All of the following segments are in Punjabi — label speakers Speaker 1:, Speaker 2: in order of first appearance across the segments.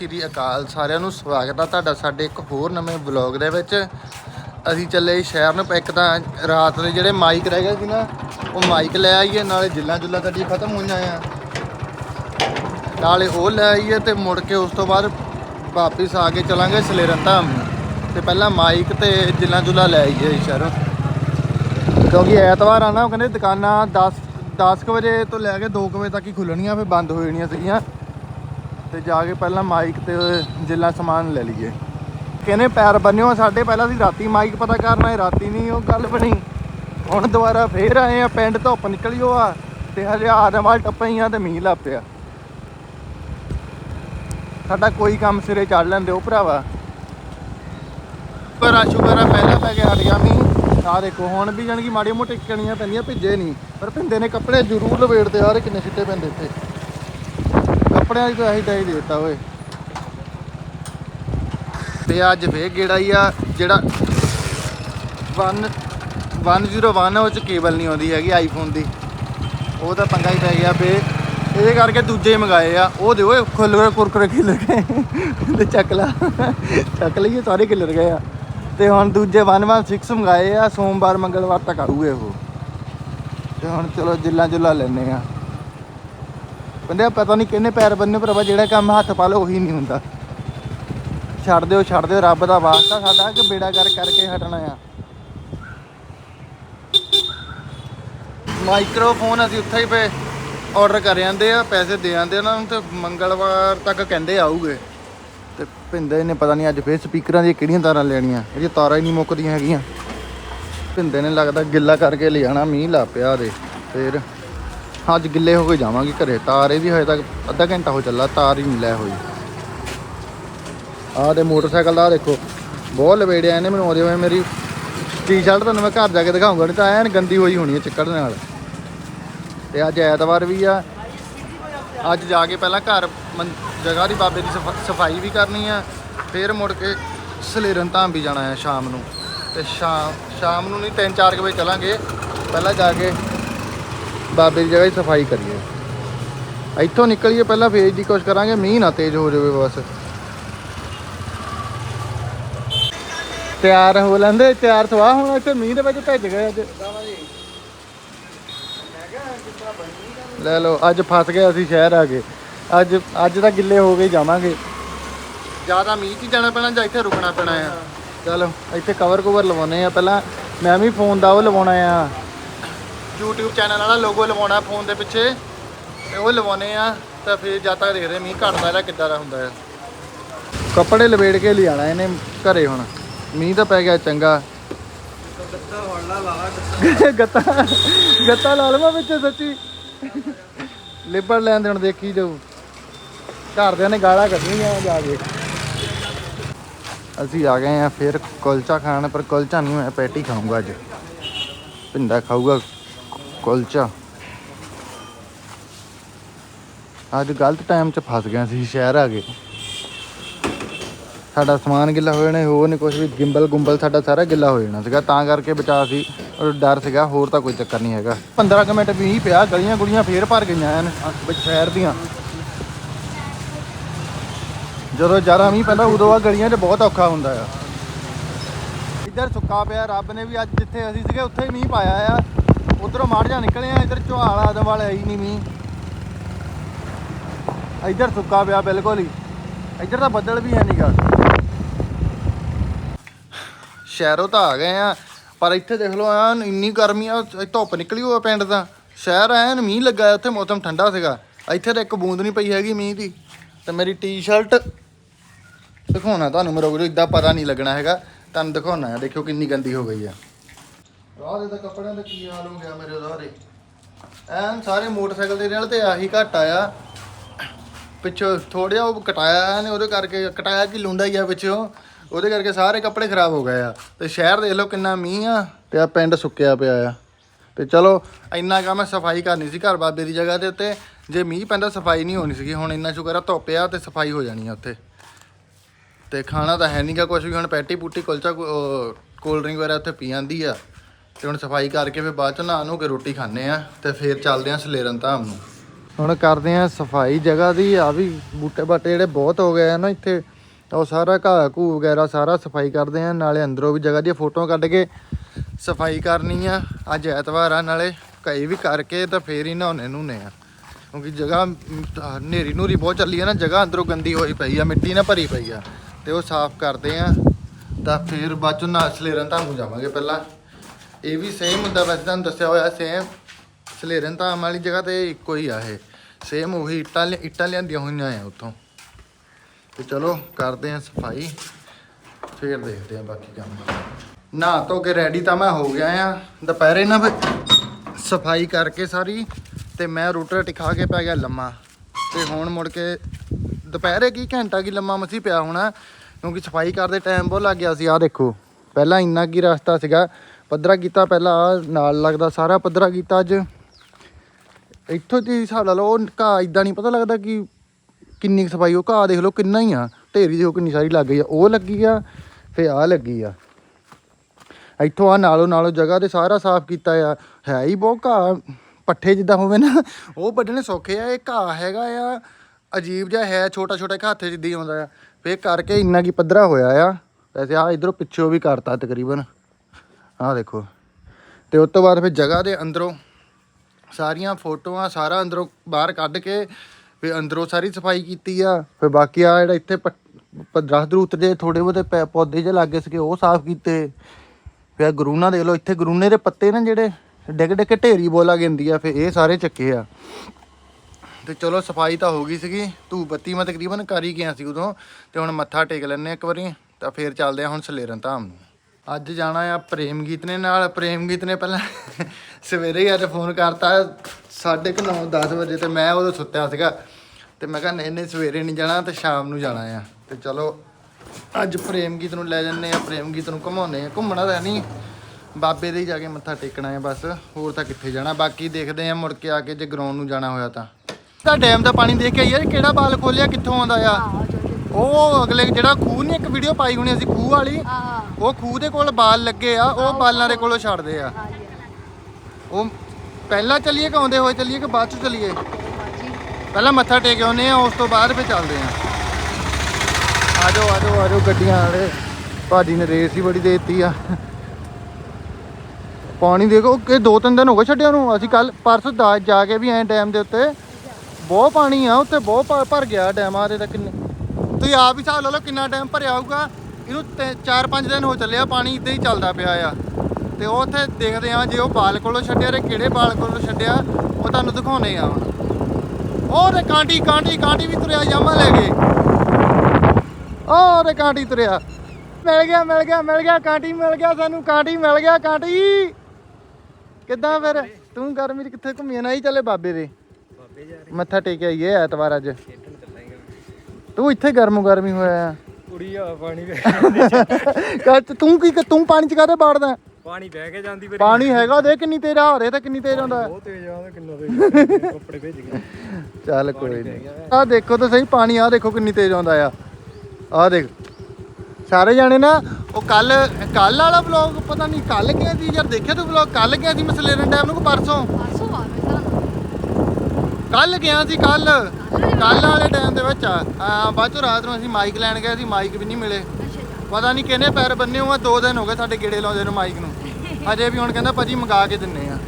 Speaker 1: ਸ੍ਰੀ ਅਕਾਲ ਸਾਰਿਆਂ ਨੂੰ ਸਵਾਗਤ ਆ ਤੁਹਾਡਾ ਸਾਡੇ ਇੱਕ ਹੋਰ ਨਵੇਂ ਵਲੌਗ ਦੇ ਵਿੱਚ। ਅਸੀਂ ਚੱਲੇ ਸ਼ਹਿਰ ਨੂੰ, ਇੱਕ ਤਾਂ ਰਾਤ ਦੇ ਜਿਹੜੇ ਮਾਈਕ ਰਹਿ ਗਏ ਸੀ ਨਾ, ਉਹ ਮਾਈਕ ਲੈ ਆਈਏ, ਨਾਲੇ ਜਿੱਲਾਂ ਜੁੱਲਾਂ ਸਾਡੀ ਖਤਮ ਹੋਈਆਂ ਆ। ਨਾਲੇ ਉਹ ਲੈ ਆਈਏ ਤੇ ਮੁੜ ਕੇ ਉਸ ਤੋਂ ਬਾਅਦ ਵਾਪਿਸ ਆ ਕੇ ਚਲਾਂਗੇ ਸਲੇਰਨ ਧਾਮ ਨੂੰ। ਤੇ ਪਹਿਲਾਂ ਮਾਈਕ ਤੇ ਜਿੱਲਾਂ ਜੁੱਲਾਂ ਲੈ ਆਈਏ ਸ਼ਹਿਰੋਂ। ਕਿਉਂਕਿ ਐਤਵਾਰ ਆ ਨਾ, ਉਹ ਕਹਿੰਦੇ ਦੁਕਾਨਾਂ 10 10 ਕੁ ਵਜੇ ਤੋਂ ਲੈ ਕੇ 2 ਕੁ ਵਜੇ ਤੱਕ ਹੀ ਖੁੱਲਣੀਆਂ, ਫਿਰ ਬੰਦ ਹੋ ਜਾਣੀਆਂ ਸੀਗੀਆਂ। ਤੇ ਜਾ ਕੇ ਪਹਿਲਾਂ ਮਾਈਕ ਤੇ ਜਿੱਲਾ ਸਮਾਨ ਲੈ ਲਈਏ। ਕਹਿੰਦੇ ਪੈਰ ਬੰਨਿਓ, ਸਾਡੇ ਪਹਿਲਾਂ ਸੀ ਰਾਤੀ ਮਾਈਕ ਪਤਾ ਕਰਨਾ ਹੈ, ਰਾਤੀ ਨਹੀਂ ਉਹ ਗੱਲ ਬਣੀ। ਹੁਣ ਦੁਬਾਰਾ ਫੇਰ ਆਏ ਆ, ਪਿੰਡ ਧੁੱਪ ਨਿਕਲਿਓ ਆ, ਤੇ ਹਜੇ ਆਦਮਾਲ ਟੱਪਈਆਂ ਤੇ ਮੀਂਹ ਲੱਗ ਪਿਆ। ਸਾਡਾ ਕੋਈ ਕੰਮ ਸਿਰੇ ਚੜ ਲੈਂਦੇ ਉਹ ਭਰਾਵਾ। ਪਰ ਆ ਸ਼ੁਕਰ ਆ ਪਹਿਲਾਂ ਪੈ ਗਿਆ ਹਟ ਗਿਆ ਮੀਂਹ। ਆ ਦੇਖੋ, ਹੁਣ ਵੀ ਜਾਣੀ ਕਿ ਮਾੜੀ ਮੋਟੀ ਕਣੀਆਂ ਪੈਂਦੀਆਂ, ਭਿੱਜੇ ਨਹੀਂ। ਪਰ ਪਿੰਦੇ ਨੇ ਕੱਪੜੇ ਜ਼ਰੂਰ ਲਵੇੜਦੇ ਯਾਰ ਕਿੰਨੇ ਛਿੱਟੇ ਪੈਂਦੇ ਇੱਥੇ। ਕੱਪੜਿਆਂ ਦੀ ਤਾਂ ਇਹੀ ਟਾਈ ਦੇ ਦਿੱਤਾ ਓਏ। ਤੇ ਅੱਜ ਫੇਰ ਗੇੜਾ ਹੀ ਆ, ਜਿਹੜਾ 1 101 ਉਹ ਚ ਕੇਬਲ ਨਹੀਂ ਆਉਂਦੀ ਹੈਗੀ ਆਈਫੋਨ ਦੀ। ਉਹ ਤਾਂ ਪੰਗਾ ਹੀ ਪੈ ਗਿਆ ਫੇ ਇਹਦੇ ਕਰਕੇ ਦੂਜੇ ਮੰਗਾਏ ਆ। ਉਹ ਦੇ ਓਏ ਖੁੱਲ ਗਏ, ਕੁਰਕਰੇ ਖਿਲਰ ਗਏ। ਤੇ ਚੱਕ ਲਾ। ਚੱਕ ਲਈਏ, ਸਾਰੇ ਖਿਲਰ ਗਏ ਆ। ਤੇ ਹੁਣ ਦੂਜੇ 116 ਮੰਗਾਏ ਆ, ਸੋਮਵਾਰ, ਮੰਗਲਵਾਰ ਤੱਕ ਆਊਗੇ ਉਹ। ਤੇ ਹੁਣ ਚਲੋ ਜਿੱਲਾ ਜੁੱਲਾ ਲੈਨੇ ਆ। ਕਹਿੰਦੇ ਪਤਾ ਨਹੀਂ ਕਿੰਨੇ ਪੈਰ ਬੰਨੇ ਭਰਾਵਾ ਜਿਹੜਾ ਕੰਮ ਹੱਥ ਪਾ ਲਓ, ਉਹੀ ਨਹੀਂ ਹੁੰਦਾ। ਛੱਡ ਦਿਓ ਛੱਡ ਦਿਓ, ਰੱਬ ਦਾ ਵਾਸਤਾ ਸਾਡਾ, ਕਿ ਬੇੜਾ ਕਰ, ਕਰਕੇ ਹਟਣਾ ਆ। ਮਾਈਕ੍ਰੋਫੋਨ ਅਸੀਂ ਉੱਥੇ ਹੀ ਪਏ ਆਰਡਰ ਕਰ ਜਾਂਦੇ ਆ, ਪੈਸੇ ਦੇ ਜਾਂਦੇ ਉਹਨਾਂ ਨੂੰ, ਤੇ ਮੰਗਲਵਾਰ ਤੱਕ ਕਹਿੰਦੇ ਆਊਗੇ। ਤੇ ਭਿੰਦੇ ਨੇ, ਪਤਾ ਨਹੀਂ ਅੱਜ ਫੇਰ ਸਪੀਕਰਾਂ ਦੀਆਂ ਕਿਹੜੀਆਂ ਤਾਰਾਂ ਲੈਣੀਆਂ ਇਹ ਤਾਰਾਂ ਹੀ ਨਹੀਂ ਮੁੱਕਦੀਆਂ ਹੈਗੀਆਂ। ਭਿੰਦੇ ਨੇ ਲੱਗਦਾ ਗਿੱਲਾ ਕਰਕੇ ਲਿਆਣਾ, ਮੀਂਹ ਲਾ ਪਿਆ ਦੇ ਫੇਰ। ਅੱਜ ਗਿੱਲੇ ਹੋ ਕੇ ਜਾਵਾਂਗੇ ਘਰੇ। ਤਾਰ ਇਹਦੀ ਹਜੇ ਤੱਕ ਅੱਧਾ ਘੰਟਾ ਹੋ ਚੱਲਾ, ਤਾਰ ਹੀ ਨਹੀਂ ਲੈ ਹੋਈ। ਆਹ ਤੇ ਮੋਟਰਸਾਈਕਲ ਦਾ ਦੇਖੋ, ਬਹੁਤ ਲਵੇੜਿਆ ਇਹਨੇ ਮੈਨੂੰ ਆਉਂਦੇ ਹੋਏ ਮੇਰੀ ਟੀ-ਸ਼ਰਟ ਤੁਹਾਨੂੰ ਮੈਂ ਘਰ ਜਾ ਕੇ ਦਿਖਾਉਂਗਾ ਨਹੀਂ ਤਾਂ ਐਨ ਗੰਦੀ ਹੋਈ ਹੋਣੀ ਹੈ ਚਿੱਕੜ ਦੇ ਨਾਲ। ਤੇ ਅੱਜ ਐਤਵਾਰ ਵੀ ਆ। ਅੱਜ ਜਾ ਕੇ ਪਹਿਲਾਂ ਘਰ ਜਗ੍ਹਾ ਦੀ ਬਾਬੇ ਦੀ ਸਫ- ਸਫ਼ਾਈ ਵੀ ਕਰਨੀ ਆ। ਫਿਰ ਮੁੜ ਕੇ ਸਲੇਰਨ ਧਾਮ ਵੀ ਜਾਣਾ ਆ ਸ਼ਾਮ ਨੂੰ। ਤੇ ਸ਼ਾਮ ਸ਼ਾਮ ਨੂੰ ਨਹੀਂ 3-4 ਵਜੇ ਚਲਾਂਗੇ। ਪਹਿਲਾਂ ਜਾ ਕੇ ਬਾਬੇ ਦੀ ਜਗ੍ਹਾ ਦੀ ਸਫ਼ਾਈ ਕਰੀਏ। ਇੱਥੋਂ ਨਿਕਲੀਏ, ਪਹਿਲਾਂ ਫੇਜ ਦੀ ਕੋਸ਼ਿਸ਼ ਕਰਾਂਗੇ, ਮੀਂਹ ਨਾ ਤੇਜ਼ ਹੋ ਜਾਵੇ ਬਸ। ਤਿਆਰ ਹੋ ਲੈਂਦੇ, ਤਿਆਰ ਸਵਾ ਹੁਣ ਇੱਥੇ ਮੀਂਹ ਦੇ ਵਿੱਚ ਭਿੱਜ ਗਏ ਅੱਜ। ਲੈ ਲਓ, ਅੱਜ ਫਸ ਗਏ ਅਸੀਂ ਸ਼ਹਿਰ ਆ ਗਏ ਅੱਜ ਅੱਜ ਤਾਂ ਗਿੱਲੇ ਹੋ ਕੇ ਹੀ ਜਾਵਾਂਗੇ। ਜ਼ਿਆਦਾ ਮੀਂਹ 'ਚ ਜਾਣਾ ਪੈਣਾ ਜਾਂ ਇੱਥੇ ਰੁਕਣਾ ਪੈਣਾ ਆ? ਚਲੋ, ਇੱਥੇ ਕਵਰ ਕਵਰ ਲਵਾਉਣੇ ਆ। ਪਹਿਲਾਂ ਮੈਂ ਵੀ ਫੋਨ ਦਾ ਉਹ ਲਵਾਉਣਾ ਆ। YouTube ਚੈਨਲ ਵਾਲਾ ਲੋਗੋ ਲਵਾਉਣਾ ਫੋਨ ਦੇ ਪਿੱਛੇ, ਤੇ ਉਹ ਲਵਾਉਨੇ ਆ, ਤਾਂ ਫਿਰ ਜਦ ਤੱਕ ਦੇਖਦੇ ਹਾਂ ਮੀਂਹ ਘਟਦਾ ਇਹਦਾ ਕਿੱਦਾਂ ਦਾ ਹੁੰਦਾ ਆ। ਕੱਪੜੇ ਲਵੇੜ ਕੇ ਲਿਆਣਾ ਇਹਨੇ ਘਰੇ ਹੁਣ, ਮੀਂਹ ਤਾਂ ਪੈ ਗਿਆ ਚੰਗਾ। ਗੱਤਾ ਗੱਤਾ। ਲਾ ਲਵਾਂ ਵਿੱਚ ਸੱਚੀ। ਲਿਬੜ ਲੈਣ ਦੇ ਹੁਣ ਦੇਖੀ ਜਾਊ। ਘਰਦਿਆਂ ਨੇ ਗਾਲਾਂ ਕੱਢਣੀਆਂ ਜਾ ਕੇ। ਅਸੀਂ ਆ ਗਏ ਆ ਫਿਰ ਕੁਲਚਾ ਖਾਣ, ਪਰ ਕੁਲਚਾ ਨਹੀਂ ਮੈਂ ਪੈਟੀ ਖਾਊਂਗਾ ਅੱਜ। ਭਿੰਦਾ ਖਾਊਗਾ। ਕੁਲਚਾ। ਅੱਜ ਗਲਤ ਟਾਈਮ 'ਚ ਫਸ ਗਿਆ ਸੀ, ਸ਼ਹਿਰ ਆ ਗਏ। ਸਾਡਾ ਸਮਾਨ ਗਿੱਲਾ ਹੋ ਜਾਣਾ, ਹੋਰ ਨਹੀਂ ਕੁਝ ਵੀ, ਗਿੰਬਲ ਗੁੰਬਲ ਸਾਡਾ ਸਾਰਾ ਗਿੱਲਾ ਹੋ ਜਾਣਾ ਸੀਗਾ। ਤਾਂ ਕਰਕੇ ਬਚਾ ਸੀ ਔਰ ਡਰ ਸੀਗਾ, ਹੋਰ ਤਾਂ ਕੋਈ ਚੱਕਰ ਨਹੀਂ ਹੈਗਾ। 15 ਕੁ ਮਿੰਟ ਵੀ ਪਿਆ, ਗਲੀਆਂ ਗੁਲੀਆਂ ਫੇਰ ਭਰ ਗਈਆਂ ਐਨ ਸ਼ਹਿਰ ਦੀਆਂ। ਜਦੋਂ ਜ਼ਿਆਦਾ ਮੀਂਹ ਪੈਂਦਾ, ਉਦੋਂ ਆ ਗਲੀਆਂ 'ਚ ਬਹੁਤ ਔਖਾ ਹੁੰਦਾ ਆ। ਇੱਧਰ ਸੁੱਕਾ ਪਿਆ, ਰੱਬ ਨੇ ਵੀ ਅੱਜ ਜਿੱਥੇ ਅਸੀਂ ਸੀਗੇ, ਉੱਥੇ ਮੀਂਹ ਪਾਇਆ ਆ। ਉਧਰੋਂ ਮਾੜ ਜਾ ਨਿਕਲੇ ਆ, ਇੱਧਰ ਝਵਾਲ ਆਦਮ ਹੈ ਹੀ ਨਹੀਂ ਮੀਂਹ। ਇੱਧਰ ਸੁੱਕਾ ਪਿਆ ਬਿਲਕੁਲ ਹੀ। ਇੱਧਰ ਤਾਂ ਬੱਦਲ ਵੀ ਹੈ ਨਹੀਂਗਾ ਸ਼ਹਿਰੋਂ ਤਾਂ ਆ ਗਏ ਆ, ਪਰ ਇੱਥੇ ਦੇਖ ਲਓ, ਐਨ ਇੰਨੀ ਗਰਮੀ ਆ ਧੁੱਪ ਨਿਕਲੀ ਹੋਇਆ ਪਿੰਡ ਦਾ ਸ਼ਹਿਰ ਐਨ ਮੀਂਹ ਲੱਗਾ ਉੱਥੇ ਮੌਸਮ ਠੰਡਾ ਸੀਗਾ। ਇੱਥੇ ਤਾਂ ਇੱਕ ਬੂੰਦ ਨਹੀਂ ਪਈ ਹੈਗੀ ਮੀਂਹ ਦੀ। ਤੇ ਮੇਰੀ ਟੀ-ਸ਼ਰਟ ਦਿਖਾਉਣਾ ਤੁਹਾਨੂੰ ਮੇਰੇ ਕੋਲ ਇਦਾਂ ਪਤਾ ਨਹੀਂ ਲੱਗਣਾ ਹੈਗਾ। ਤੁਹਾਨੂੰ ਦਿਖਾਉਣਾ ਹੈ ਦੇਖਿਓ ਕਿੰਨੀ ਗੰਦੀ ਹੋ ਗਈ ਆ। ਰਾਹ ਦੇ ਤਾਂ ਕੱਪੜਿਆਂ ਦਾ ਕੀ ਹਾਲ ਹੋ ਗਿਆ ਮੇਰੇ ਉਧਾਰੇ ਐਨ ਸਾਰੇ ਮੋਟਰਸਾਈਕਲ ਦੇ ਨਾਲ ਤੇ ਆਹੀ ਘਟ ਆਇਆ। ਪਿੱਛੋਂ ਥੋੜ੍ਹਾ ਉਹ ਕਟਾਇਆ ਨੇ ਉਹਦੇ ਕਰਕੇ ਕਟਾਇਆ ਕਿ ਲੁੰਡਾ ਹੀ ਆ ਪਿੱਛੋਂ। ਉਹਦੇ ਕਰਕੇ ਸਾਰੇ ਕੱਪੜੇ ਖਰਾਬ ਹੋ ਗਏ ਆ। ਤੇ ਸ਼ਹਿਰ ਦੇਖ ਲਓ ਕਿੰਨਾ ਮੀਂਹ ਆ ਤੇ ਆ ਪਿੰਡ ਸੁੱਕਿਆ ਪਿਆ ਆ। ਤੇ ਚਲੋ ਇੰਨਾ ਕੰਮ ਸਫ਼ਾਈ ਕਰਨੀ ਸੀ ਘਰ ਬਾਬੇ ਦੀ ਜਗ੍ਹਾ ਦੇ ਉੱਤੇ। ਜੇ ਮੀਂਹ ਪੈਂਦਾ ਸਫ਼ਾਈ ਨਹੀਂ ਹੋਣੀ ਸੀਗੀ, ਹੁਣ ਇੰਨਾ ਸ਼ੁਕਰ ਆ ਧੁੱਪ ਆ ਤੇ ਸਫ਼ਾਈ ਹੋ ਜਾਣੀ ਆ ਉੱਥੇ। ਤੇ ਖਾਣਾ ਤਾਂ ਹੈ ਨਹੀਂਗਾ ਕੁਝ ਵੀ, ਹੁਣ ਪੈਟੀ ਪੂਟੀ ਕੁਲਚਾ ਕੋਲਡ ਡਰਿੰਕ ਵਗੈਰਾ ਉੱਥੇ ਪੀ ਜਾਂਦੀ ਆ। ਤੇ ਹੁਣ ਸਫ਼ਾਈ ਕਰਕੇ ਫਿਰ ਬਾਅਦ ਚ ਨਹਾ ਨੂੰ ਕੇ ਰੋਟੀ ਖਾਣੇ ਆ ਤੇ ਫਿਰ ਚੱਲਦੇ ਆ ਸਲੇਰਨ ਧਾਮ ਨੂੰ। ਹੁਣ ਕਰਦੇ ਆ ਸਫ਼ਾਈ ਜਗ੍ਹਾ ਦੀ, ਆ ਵੀ ਬੂਟੇ ਬਾਟੇ ਜਿਹੜੇ ਬਹੁਤ ਹੋ ਗਏ ਆ ਨਾ ਇੱਥੇ ਉਹ ਸਾਰਾ ਘਾਹ ਘੂ ਵਗੈਰਾ ਸਾਰਾ ਸਫ਼ਾਈ ਕਰਦੇ ਆ ਨਾਲੇ ਅੰਦਰੋਂ ਵੀ ਜਗ੍ਹਾ ਦੀਆਂ ਫੋਟੋਆਂ ਕੱਢ ਕੇ ਸਫ਼ਾਈ ਕਰਨੀ ਆ। ਅੱਜ ਐਤਵਾਰ ਆ, ਨਾਲੇ ਕਈ ਵੀ ਕਰਕੇ ਤਾਂ ਫੇਰ ਹੀ ਨਹਾਉਣੇ ਨੂਨੇ ਆ। ਕਿਉਂਕਿ ਜਗ੍ਹਾ ਨੇਰੀ ਨੂਰੀ ਬਹੁਤ ਚੱਲੀ ਆ ਨਾ, ਜਗ੍ਹਾ ਅੰਦਰੋਂ ਗੰਦੀ ਹੋਈ ਪਈ ਆ, ਮਿੱਟੀ ਨਾਲ ਭਰੀ ਪਈ ਆ, ਤੇ ਉਹ ਸਾਫ਼ ਕਰਦੇ ਆ, ਤਾਂ ਫਿਰ ਬਾਅਦ ਚੋਂ ਨਾ ਸਲੇਰਨ ਧਾਮ ਨੂੰ ਜਾਵਾਂਗੇ ਪਹਿਲਾਂ। ਇਹ ਵੀ ਸੇਮ ਹੁੰਦਾ, ਵੈਸੇ ਤੁਹਾਨੂੰ ਦੱਸਿਆ ਹੋਇਆ ਸੇਮ ਸਲੇਰਨ ਧਾਮ ਵਾਲੀ ਜਗ੍ਹਾ ਤੇ ਇੱਕੋ ਹੀ ਆ ਇਹ। ਸੇਮ ਉਹੀ ਇੱਟਾਂ ਲਿ- ਇੱਟਾਂ ਲਿਆਂਦੀਆਂ ਹੋਈਆਂ ਆ ਉੱਥੋਂ। ਤੇ ਚਲੋ ਕਰਦੇ ਆ ਸਫ਼ਾਈ, ਫੇਰ ਦੇਖਦੇ ਆ ਬਾਕੀ ਕੰਮ। ਨਾ ਧੋ ਕੇ ਰੈਡੀ ਤਾਂ ਮੈਂ ਹੋ ਗਿਆ ਆ। ਦੁਪਹਿਰੇ ਨਾ ਫਿਰ ਸਫ਼ਾਈ ਕਰਕੇ ਸਾਰੀ ਤੇ ਮੈਂ ਰੋਟੀ ਰਾਟੀ ਖਾ ਕੇ ਪੈ ਗਿਆ ਲੰਮਾ। ਤੇ ਹੁਣ ਮੁੜ ਕੇ ਦੁਪਹਿਰੇ ਕੀ ਘੰਟਾ ਕੀ ਲੰਮਾ ਮਸੀ ਪਿਆ ਹੋਣਾ, ਕਿਉਂਕਿ ਸਫ਼ਾਈ ਕਰਦੇ ਟਾਈਮ ਬਹੁਤ ਲੱਗ ਗਿਆ ਸੀ। ਆ ਦੇਖੋ, ਪਹਿਲਾਂ ਇੰਨਾ ਕੀ ਰਸਤਾ ਸੀਗਾ। ਪੱਧਰਾ ਕੀਤਾ ਪਹਿਲਾਂ ਆਹ ਨਾਲ ਲੱਗਦਾ ਸਾਰਾ ਪੱਧਰਾ ਕੀਤਾ ਅੱਜ। ਇੱਥੋਂ ਦੀ ਹਿਸਾਬ ਲਾ ਲਓ, ਉਹ ਘਾਹ ਇਦਾਂ ਨਹੀਂ ਪਤਾ ਲੱਗਦਾ ਕਿ ਕਿੰਨੀ ਕੁ ਸਫ਼ਾਈ, ਉਹ ਘਾਹ ਦੇਖ ਲਓ ਕਿੰਨਾ ਹੀ ਆ। ਢੇਰੀ ਦੇਖੋ ਕਿੰਨੀ ਸਾਰੀ ਲੱਗ ਗਈ ਆ। ਉਹ ਲੱਗੀ ਆ ਫੇ ਆ ਲੱਗੀ ਆ। ਇੱਥੋਂ ਆ ਨਾਲੋਂ ਨਾਲੋਂ ਜਗ੍ਹਾ ਤੇ ਸਾਰਾ ਸਾਫ਼ ਕੀਤਾ ਆ। ਹੈ ਹੀ ਬਹੁਤ ਘਾਹ। ਪੱਠੇ ਜਿੱਦਾਂ ਹੋਵੇ ਨਾ, ਉਹ ਵੱਢਣੇ ਸੌਖੇ ਆ। ਇਹ ਘਾਹ ਹੈਗਾ ਆ, ਅਜੀਬ ਜਿਹਾ ਹੈ, ਛੋਟਾ ਛੋਟਾ ਘਾਹ ਹੱਥੇ ਜਿੱਦੀ ਆਉਂਦਾ ਆ। ਫੇ ਕਰਕੇ ਇੰਨਾ ਕੀ ਪੱਧਰਾ ਹੋਇਆ ਆ। ਵੈਸੇ ਆ ਇਧਰੋਂ ਪਿੱਛੋਂ ਵੀ ਕਰਤਾ ਤਕਰੀਬਨ। ਆਹ ਦੇਖੋ। ਤੇ ਉਸ ਤੋਂ ਬਾਅਦ ਫਿਰ ਜਗ੍ਹਾ ਦੇ ਅੰਦਰੋਂ ਸਾਰੀਆਂ ਫੋਟੋਆਂ ਸਾਰਾ ਅੰਦਰੋਂ ਬਾਹਰ ਕੱਢ ਕੇ ਫਿਰ ਅੰਦਰੋਂ ਸਾਰੀ ਸਫ਼ਾਈ ਕੀਤੀ ਆ। ਫਿਰ ਬਾਕੀ ਆ ਜਿਹੜਾ ਇੱਥੇ ਪ- ਪ- ਦਰਖਤ ਦਰੂਤ ਜੇ ਥੋੜੇ ਬਹੁਤੇ ਪੌਦੇ ਜੇ ਲੱਗੇ ਸੀਗੇ, ਉਹ ਸਾਫ਼ ਕੀਤੇ। ਫਿਰ ਗਰੂਨਾ ਦੇਖ ਲਓ, ਇੱਥੇ ਗਰੂਨੇ ਦੇ ਪੱਤੇ ਨਾ ਜਿਹੜੇ ਡਿੱਗ ਡਿੱਗ ਕੇ ਢੇਰੀ ਬੋਲਾ ਗੰਦੀ ਆ, ਫਿਰ ਇਹ ਸਾਰੇ ਚੱਕੇ ਆ। ਤੇ ਚਲੋ ਸਫ਼ਾਈ ਤਾਂ ਹੋ ਗਈ ਸੀਗੀ। ਧੂਪ ਬੱਤੀ ਮੈਂ ਤਕਰੀਬਨ ਕਰ ਹੀ ਗਿਆ ਸੀ ਉਦੋਂ, ਤੇ ਹੁਣ ਮੱਥਾ ਟੇਕ ਲੈਣੇ ਇੱਕ ਵਾਰੀ, ਤਾਂ ਫੇਰ ਚੱਲਦੇ ਆ ਹੁਣ ਸਲੇਰਨ ਧਾਮ ਨੂੰ। ਅੱਜ ਜਾਣਾ ਆ ਪ੍ਰੇਮ ਗੀਤ ਨੇ, ਨਾਲ ਪ੍ਰੇਮ ਗੀਤ ਨੇ ਪਹਿਲਾਂ ਸਵੇਰੇ ਹੀ ਅੱਜ ਫੋਨ ਕਰਤਾ 9:30 10 ਵਜੇ ਤੇ ਮੈਂ ਉਦੋਂ ਸੁੱਤਿਆ ਸੀਗਾ ਤੇ ਮੈਂ ਕਿਹਾ ਨਹੀਂ ਨਹੀਂ, ਸਵੇਰੇ ਨਹੀਂ ਜਾਣਾ ਤੇ ਸ਼ਾਮ ਨੂੰ ਜਾਣਾ ਆ। ਤੇ ਚਲੋ, ਅੱਜ ਪ੍ਰੇਮ ਗੀਤ ਨੂੰ ਲੈ ਜੰਨੇ ਆ, ਪ੍ਰੇਮ ਗੀਤ ਨੂੰ ਘੁਮਾਉਨੇ ਆ, ਘੁੰਮਣਾ ਤਾਂ ਨਹੀਂ। ਬਾਬੇ ਦੇ ਹੀ ਜਾ ਕੇ ਮੱਥਾ ਟੇਕਣਾ ਹੈ ਬਸ, ਹੋਰ ਤਾਂ ਕਿੱਥੇ ਜਾਣਾ। ਬਾਕੀ ਦੇਖਦੇ ਆ ਮੁੜ ਕੇ ਆ ਕੇ ਜੇ ਗਰਾਊਂਡ ਨੂੰ ਜਾਣਾ ਹੋਇਆ ਤਾਂ। ਤਾਂ ਡੈਮ ਦਾ ਪਾਣੀ ਦੇਖ ਕੇ ਆਈਏ, ਕਿਹੜਾ ਬਾਲ ਖੋਲਿਆ, ਕਿੱਥੋਂ ਆਉਂਦਾ ਆ? ਉਹ ਅਗਲੇ ਜਿਹੜਾ ਖੂਹ ਨਹੀਂ ਇੱਕ ਵੀਡੀਓ ਪਾਈ ਹੋਣੀ ਅਸੀਂ ਖੂਹ ਵਾਲੀ
Speaker 2: ਆਹ
Speaker 1: ਉਹ ਖੂਹ ਦੇ ਕੋਲ ਬਾਲ ਲੱਗੇ ਆ ਉਹ ਬਾਲਾਂ ਦੇ ਕੋਲੋਂ ਛੱਡਦੇ ਆ।
Speaker 2: ਹਾਂਜੀ
Speaker 1: ਉਹ ਪਹਿਲਾਂ ਚੱਲੀਏ ਕਿ ਆਉਂਦੇ ਹੋਏ ਚੱਲੀਏ ਕਿ ਬਾਅਦ ਚ ਚੱਲੀਏ? ਪਹਿਲਾਂ ਮੱਥਾ ਟੇਕ ਆਉਨੇ ਆ ਉਸ ਤੋਂ ਬਾਅਦ ਫਿਰ ਚੱਲਦੇ ਆ। ਆ ਜਾਓ ਆ ਜਾਓ ਆ ਜਾਓ ਗੱਡੀਆਂ ਵਾਲੇ। ਭਾਜੀ ਨੇ ਰੇਸ ਹੀ ਬੜੀ ਦੇ ਦਿੱਤੀ ਆ। ਪਾਣੀ ਦੇਖੋ ਕਿ ਦੋ ਤਿੰਨ ਦਿਨ ਹੋ ਗਏ ਛੱਡਿਆ ਨੂੰ। ਅਸੀਂ ਕੱਲ ਪਰਸੋਂ ਦਾ ਜਾ ਕੇ ਵੀ ਆਏ ਡੈਮ ਦੇ ਉੱਤੇ। ਬਹੁਤ ਪਾਣੀ ਆ ਉੱਤੇ ਬਹੁਤ ਭਰ- ਭਰ ਗਿਆ ਡੈਮਾਂ ਦੇ ਤਾਂ ਕਿੰਨੇ ਤੁਸੀਂ ਆਪ ਹੀ ਹਿਸਾਬ ਲਾ ਲਓ ਕਿੰਨਾ ਟਾਈਮ ਭਰਿਆ ਹੋਊਗਾ। ਇਹਨੂੰ 4-5 ਦਿਨ ਹੋ ਚੱਲਿਆ ਪਾਣੀ ਇੱਦਾਂ ਹੀ ਚੱਲਦਾ ਪਿਆ ਆ। ਤੇ ਉਹ ਉੱਥੇ ਦੇਖਦੇ ਆ ਜੇ ਉਹ ਬਾਲ ਕੋਲੋਂ ਛੱਡਿਆ ਤੇ ਕਿਹੜੇ ਬਾਲ ਕੋਲੋਂ ਛੱਡਿਆ ਉਹ ਤੁਹਾਨੂੰ ਦਿਖਾਉਣੇ ਆ ਹੁਣ। ਉਹ ਤੇ ਕਾਂਟੀ ਕਾਂਟੀ ਕਾਂਟੀ ਵੀ ਤੁਰਿਆ ਜਾਮਾ ਲੈ ਗਏ ਉਹ ਤੇ ਕਾਂਟੀ ਤੁਰਿਆ। ਮਿਲ ਗਿਆ ਮਿਲ ਗਿਆ ਮਿਲ ਗਿਆ ਕਾਂਟੀ ਮਿਲ ਗਿਆ ਸਾਨੂੰ ਕਾਂਟੀ ਮਿਲ ਗਿਆ ਕਾਂਟੀ ਕਿੱਦਾਂ ਫਿਰ? ਤੂੰ ਗਰਮੀ 'ਚ ਕਿੱਥੇ ਘੁੰਮੀ ਨਾ ਹੀ ਚੱਲੇ ਬਾਬੇ ਦੇ। ਮੱਥਾ ਟੇਕ ਆਈਏ ਐਤਵਾਰ ਅੱਜ। ਤੂੰ ਇੱਥੇ ਗਰਮੋ ਗਰਮੀ ਹੋਇਆ ਆ।
Speaker 3: ਕੁੜੀ ਆ ਪਾਣੀ
Speaker 1: ਕੱਚ ਤੂੰ ਕੀ ਤੂੰ ਪਾਣੀ ਚ ਕਾਹਦੇ ਬਾੜਦਾ?
Speaker 3: ਪਾਣੀ ਬਹਿ ਕੇ ਜਾਂਦੀ ਫਿਰ।
Speaker 1: ਪਾਣੀ ਹੈਗਾ ਦੇ ਕਿੰਨੀ ਤੇਜ਼ ਆ ਰਿਹਾ ਤਾਂ ਕਿੰਨੀ ਤੇਜ਼ ਆਉਂਦਾ।
Speaker 3: ਬਹੁਤ ਤੇਜ਼ ਆਉਂਦਾ ਕਿੰਨਾ ਤੇਜ਼ ਕੱਪੜੇ ਭੇਜ ਗਏ
Speaker 1: ਚੱਲ ਕੋਈ ਨਹੀਂ ਆ ਦੇਖੋ ਤਾਂ ਸਹੀ ਪਾਣੀ ਆ ਦੇਖੋ ਕਿੰਨੀ ਤੇਜ਼ ਆਉਂਦਾ ਆ। ਆ ਦੇਖ। ਸਾਰੇ ਜਾਣੇ ਨਾ ਉਹ ਕੱਲ ਕੱਲ ਵਾਲਾ ਵਲੌਗ ਪਤਾ ਨਹੀਂ ਕੱਲ ਗਿਆ ਸੀ ਯਾਰ ਦੇਖਿਆ ਤੂੰ ਵਲੌਗ ਕੱਲ ਗਿਆ ਸੀ ਮਸਲੇਰਨ ਡੈਮ ਨੂੰ ਕਿ ਪਰਸੋਂ? ਕੱਲ ਗਿਆ ਸੀ ਕੱਲ ਕੱਲ ਵਾਲੇ ਟਾਈਮ ਦੇ ਵਿੱਚ ਆ ਬਾਅਦ ਚੋਂ ਰਾਤ ਨੂੰ ਅਸੀਂ ਮਾਈਕ ਲੈਣ ਗਏ ਸੀ ਮਾਈਕ ਵੀ ਨਹੀਂ ਮਿਲੇ। ਪਤਾ ਨਹੀਂ ਕਿਹਨੇ ਪੈਰ ਬੰਨੇ ਹੋਆ ਦੋ ਦਿਨ ਹੋ ਗਏ ਸਾਡੇ ਗੇੜੇ ਲਾਉਂਦੇ ਨੂੰ ਮਾਈਕ ਨੂੰ। ਅਜੇ ਵੀ ਹੁਣ ਕਹਿੰਦਾ ਭਾਜੀ ਮੰਗਾ ਕੇ ਦਿੰਨੇ ਆ।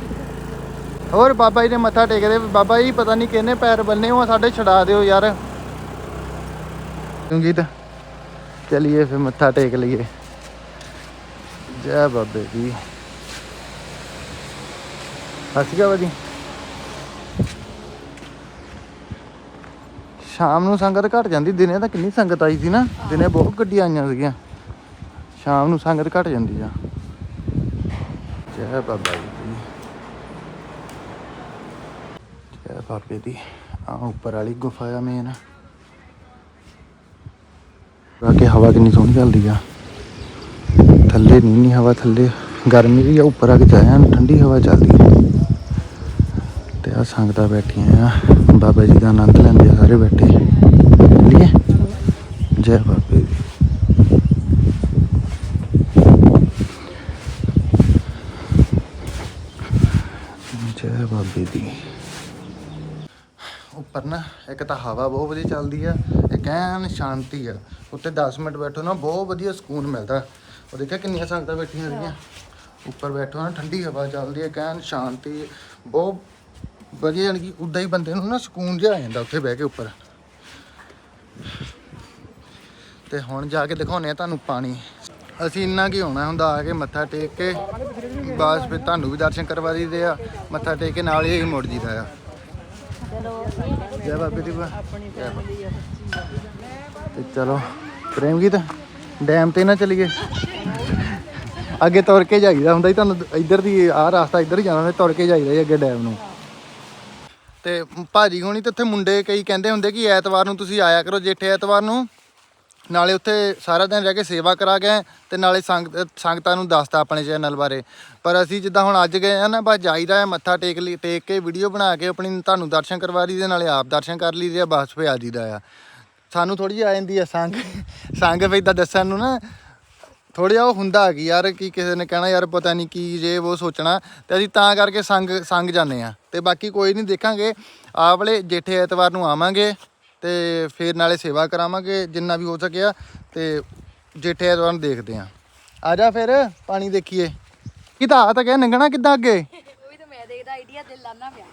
Speaker 1: ਹੋਰ ਬਾਬਾ ਜੀ ਨੇ ਮੱਥਾ ਟੇਕਦੇ ਬਾਬਾ ਜੀ ਪਤਾ ਨਹੀਂ ਕਿਹਨੇ ਪੈਰ ਬੰਨੇ ਹੋਆ ਸਾਡੇ ਛਡਾ ਦਿਓ ਯਾਰ। ਸੰਗੀਤ ਚਲਿਏ ਫਿਰ ਮੱਥਾ ਟੇਕ ਲਈਏ। ਜੈ ਬਾਬੇ ਦੀ ਹੱਸ ਗਿਆ ਬਾਜੀ ਸ਼ਾਮ ਨੂੰ ਸੰਗਤ ਘਟ ਜਾਂਦੀ, ਦਿਨੇ ਤਾਂ ਕਿੰਨੀ ਸੰਗਤ ਆਈ ਸੀ ਨਾ, ਦਿਨੇ ਬਹੁਤ ਗੱਡੀਆਂ ਆਈਆਂ ਸੀਗੀਆਂ। ਸ਼ਾਮ ਨੂੰ ਸੰਗਤ ਘਟ ਜਾਂਦੀ ਆ। ਜੈ ਬਾਬਾ ਜੀ ਜੈ ਬਾਬੇ ਦੀ। ਆ ਉੱਪਰ ਵਾਲੀ ਗੁਫਾ ਆ ਮੇਨ ਬਾਕੀ ਹਵਾ ਕਿੰਨੀ ਸੋਹਣੀ ਚੱਲਦੀ ਆ। ਥੱਲੇ ਨਹੀਂ ਨਹੀਂ ਹਵਾ, ਥੱਲੇ ਗਰਮੀ ਵੀ ਆ, ਉੱਪਰ ਆ ਕੇ ਜਾਇਆ ਠੰਡੀ ਹਵਾ ਚੱਲਦੀ ਤੇ ਆ ਸੰਗਤਾਂ ਬੈਠੀਆਂ ਆ। ਬਾਬਾ ਜੀ ਦਾ ਆਨੰਦ ਲੈਂਦੇ ਆ, ਸਾਰੇ ਬੈਠੇ। ਠੀਕ ਹੈ? ਜੈ ਬਾਬੇ ਦੀ। ਜੈ ਬਾਬੇ ਦੀ। ਪਰ ਨਾ, ਇੱਕ ਤਾਂ ਹਵਾ ਬਹੁਤ ਵਧੀਆ ਚੱਲਦੀ ਆ, ਇੱਕ ਐਨ ਸ਼ਾਂਤੀ ਆ। ਉੱਤੇ 10 ਮਿੰਟ ਬੈਠੋ ਨਾ, ਬਹੁਤ ਵਧੀਆ ਸਕੂਨ ਮਿਲਦਾ। ਉਹ ਦੇਖਿਆ ਕਿੰਨੀਆਂ ਸੰਗਤਾਂ ਬੈਠੀਆਂ ਹੋਈਆਂ। ਉੱਪਰ ਬੈਠੋ ਨਾ, ਠੰਡੀ ਹਵਾ ਚੱਲਦੀ ਹੈ ਕਹਿਣ ਸ਼ਾਂਤੀ, ਬਹੁਤ ਵਧੀਆ, ਯਾਨੀ ਕਿ ਉਦਾਂ ਹੀ ਬੰਦੇ ਨੂੰ ਨਾ ਸਕੂਨ ਜਿਹਾ ਆ ਜਾਂਦਾ ਉੱਥੇ ਬਹਿ ਕੇ ਉੱਪਰ। ਤੇ ਹੁਣ ਜਾ ਕੇ ਦਿਖਾਉਨੇ ਆ ਤੁਹਾਨੂੰ ਪਾਣੀ। ਅਸੀਂ ਇੰਨਾ ਕੀ ਹੋਣਾ ਹੁੰਦਾ, ਆ ਕੇ ਮੱਥਾ ਟੇਕ ਕੇ, ਬਸ ਫਿਰ ਤੁਹਾਨੂੰ ਵੀ ਦਰਸ਼ਨ ਕਰਵਾ ਦਈਦੇ ਆ। ਮੱਥਾ ਟੇਕ ਕੇ ਨਾਲ ਹੀ ਮੁੜ ਜੀਦਾ ਆ। ਜੈ ਬਾਬੇ ਦੀ ਤੇ ਚਲੋ ਪ੍ਰੇਮ ਗੀਤ ਡੈਮ ਤੇ ਨਾ ਚਲੀਏ। ਅੱਗੇ ਤੁਰ ਕੇ ਜਾਈਦਾ ਹੁੰਦਾ ਜੀ ਤੁਹਾਨੂੰ, ਇੱਧਰ ਦੀ ਆਹ ਰਸਤਾ ਇੱਧਰ ਹੀ ਜਾਣਾ ਤੇ ਤੁਰ ਕੇ ਜਾਈਦਾ ਜੀ ਅੱਗੇ ਡੈਮ ਨੂੰ। ਤੇ ਭਾਜੀ ਹੋਣੀ ਤੇ ਉੱਥੇ ਮੁੰਡੇ ਕਈ ਕਹਿੰਦੇ ਹੁੰਦੇ ਕਿ ਐਤਵਾਰ ਨੂੰ ਤੁਸੀਂ ਆਇਆ ਕਰੋ ਜੇਠੇ ਐਤਵਾਰ ਨੂੰ। ਨਾਲੇ ਉੱਥੇ ਸਾਰਾ ਦਿਨ ਰਹਿ ਕੇ ਸੇਵਾ ਕਰਾ ਗਏ ਤੇ ਨਾਲੇ ਸੰਗਤ ਸੰਗਤਾਂ ਨੂੰ ਦੱਸਤਾ ਆਪਣੇ ਚੈਨਲ ਬਾਰੇ। ਪਰ ਅਸੀਂ ਜਿੱਦਾਂ ਹੁਣ ਅੱਜ ਗਏ ਆ ਨਾ, ਬਸ ਜਾਈਦਾ ਹੈ ਮੱਥਾ ਟੇਕ ਲਈ, ਟੇਕ ਕੇ ਵੀਡੀਓ ਬਣਾ ਕੇ ਆਪਣੀ ਤੁਹਾਨੂੰ ਦਰਸ਼ਨ ਕਰਵਾ ਲਈ ਦੇ ਨਾਲੇ ਆਪ ਦਰਸ਼ਨ ਕਰ ਲਈਦੇ ਆ, ਬਸ ਫੇ ਆ ਜੀਦਾ ਆ। ਸਾਨੂੰ ਥੋੜੀ ਜਿਹੀ ਆ ਜਾਂਦੀ ਆ ਸੰਗ ਸੰਗ ਵੀ ਇਦਾਂ ਦੱਸਣ ਨੂੰ ਨਾ ਥੋੜਾ ਜਿਹਾ ਉਹ ਹੁੰਦਾ ਕਿ ਯਾਰ ਕੀ ਕਿਸੇ ਨੇ ਕਹਿਣਾ ਯਾਰ ਪਤਾ ਨਹੀਂ ਕੀ ਜੇ ਉਹ ਸੋਚਣਾ ਤੇ ਅਸੀਂ ਤਾਂ ਕਰਕੇ ਸੰਗ ਸੰਗ ਜਾਂਦੇ ਆ ਤੇ ਬਾਕੀ ਕੋਈ ਨਹੀਂ ਦੇਖਾਂਗੇ। ਆਹ ਵਾਲੇ ਜੇਠੇ ਐਤਵਾਰ ਨੂੰ ਆਵਾਂਗੇ ਤੇ ਫਿਰ ਨਾਲੇ ਸੇਵਾ ਕਰਾਵਾਂਗੇ ਜਿੰਨਾ ਵੀ ਹੋ ਸਕਿਆ। ਤੇ ਜੇਠੇ ਐਤਵਾਰ ਨੂੰ ਦੇਖਦੇ ਆ ਆ ਜਾ ਫਿਰ ਪਾਣੀ ਦੇਖੀਏ। ਆ ਤਾਂ ਕਹਿ ਨੰਗਣਾ ਕਿੱਦਾਂ ਅੱਗੇ?
Speaker 2: ਉਹੀ ਤਾਂ ਮੈਂ ਦੇਖਦਾ ਆਈਡੀਆ ਦਿਲ ਲਾਣਾ ਪਿਆ।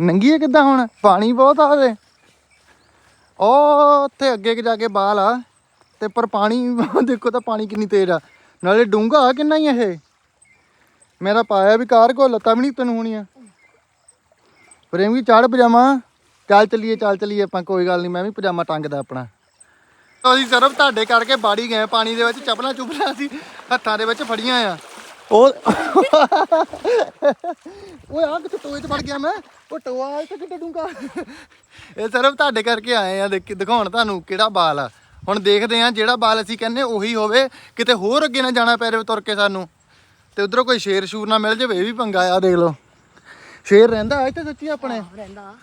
Speaker 1: ਨੰਗੀਏ ਕਿੱਦਾਂ ਹੁਣ? ਪਾਣੀ ਬਹੁਤ ਆ ਉਹਦੇ। ਉਹ ਉੱਥੇ ਅੱਗੇ ਜਾ ਕੇ ਬਾਲ ਆ। ਤੇ ਪਰ ਪਾਣੀ ਦੇਖੋ ਤਾਂ ਪਾਣੀ ਕਿੰਨੀ ਤੇਜ਼ ਆ। ਨਾਲੇ ਡੂੰਘਾ ਕਿੰਨਾ ਹੀ ਇਹ? ਮੇਰਾ ਪਾਇਆ ਵੀ ਕਾਰ ਕੋ ਲੱਤਾਂ ਵੀ ਨਹੀਂ ਤੈਨੂੰ ਹੋਣੀਆਂ। ਪ੍ਰੇਮ ਕੀ ਚੜ ਪਜਾਮਾ। ਚੱਲ ਚਲੀਏ ਚੱਲ ਚਲੀਏ ਆਪਾਂ ਕੋਈ ਗੱਲ ਨਹੀਂ ਮੈਂ ਵੀ ਪਜਾਮਾ ਟੰਗਦਾ ਆਪਣਾ। ਅਸੀਂ ਸਿਰਫ ਤੁਹਾਡੇ ਕਰਕੇ ਬਾੜੀ ਗਏ ਪਾਣੀ ਦੇ ਵਿੱਚ ਚੱਪਲਾਂ ਚੁੱਪਲਾਂ ਸੀ ਹੱਥਾਂ ਦੇ ਵਿੱਚ ਫੜੀਆਂ ਆ। ਉਹ ਓਏ ਆ ਕਿੱਥੇ ਟੋਏ 'ਚ ਵੜ ਗਿਆ ਮੈਂ? ਉਹ ਟੋਆ ਇੱਥੇ ਕਿੱਡੇ ਡੂੰਗਾ ਇਹ ਸਿਰਫ ਤੁਹਾਡੇ ਕਰਕੇ ਆਏ ਆ ਦੇਖ ਦਿਖਾਉਣ ਤੁਹਾਨੂੰ ਕਿਹੜਾ ਬਾਲ ਆ। ਹੁਣ ਦੇਖਦੇ ਆ ਜਿਹੜਾ ਬਾਲ ਅਸੀਂ ਕਹਿੰਨੇ ਉਹੀ ਹੋਵੇ ਕਿਤੇ ਹੋਰ ਅੱਗੇ ਨਾ ਜਾਣਾ ਪੈ ਰਹੇ ਤੁਰ ਕੇ ਸਾਨੂੰ। ਤੇ ਉਧਰੋਂ ਕੋਈ ਸ਼ੇਰ ਸ਼ੂਰ ਨਾ ਮਿਲ ਜਾਵੇ ਇਹ ਵੀ ਪੰਗਾ ਆ ਦੇਖ ਲਓ। ਸ਼ੇਰ ਰਹਿੰਦਾ ਇੱਥੇ ਸੱਚੀ ਆਪਣੇ?
Speaker 2: ਰਹਿੰਦਾ